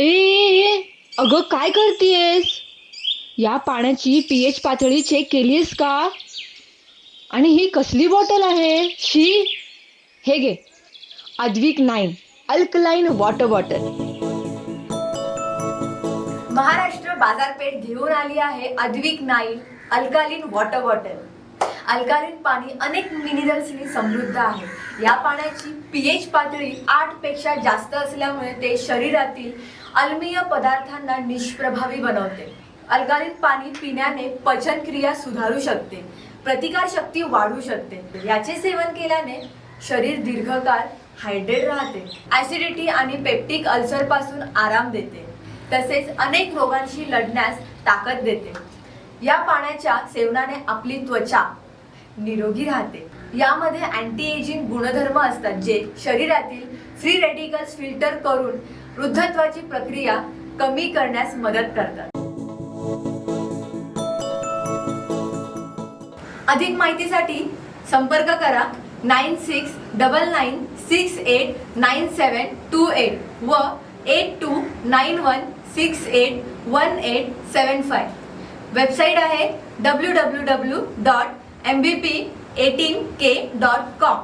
ए, अगं काय करतेयस? या पाण्याची पीएच पातळी चेक केलीस का? आणि ही कसली बॉटल आहे? शी. हे घे. Advik nine alkaline water bottle Maharashtra बाजारपेठ घेऊन आली आहे Advik nine alkaline water bottle alkaline पाणी अनेक मिनरल्सनी समृद्ध आहे. या पाण्याची पीएच पातळी आठपेक्षा जास्त असल्यामुळे ते शरीरातील अल्मीय पदार्थांना निष्प्रभावी बनवते. अल्कालीन पाणी पिण्याने पचनक्रिया सुधारू शकते प्रतिकार शक्ती वाढू शकते. याचे सेवन केल्याने शरीर दीर्घकाळ हायड्रेट राहते ऍसिडिटी आणि पेप्टिक अल्सरपासून आराम देते. तसेच अनेक रोगांशी लढण्यास ताकद देते. या पाण्याच्या सेवनाने आपली त्वचा निरोगी राहते. यामध्ये अँटी एजिंग गुणधर्म असतात जे शरीरातील फ्री रेडिकल्स फिल्टर करून वृद्धत्वाची प्रक्रिया कमी करण्यास मदत करतात. अधिक माहितीसाठी संपर्क करा nine six double nine six eight nine seven two eight व eight two nine one six eight one eight seven five website आहे W W W dot M B P eighteen K dot com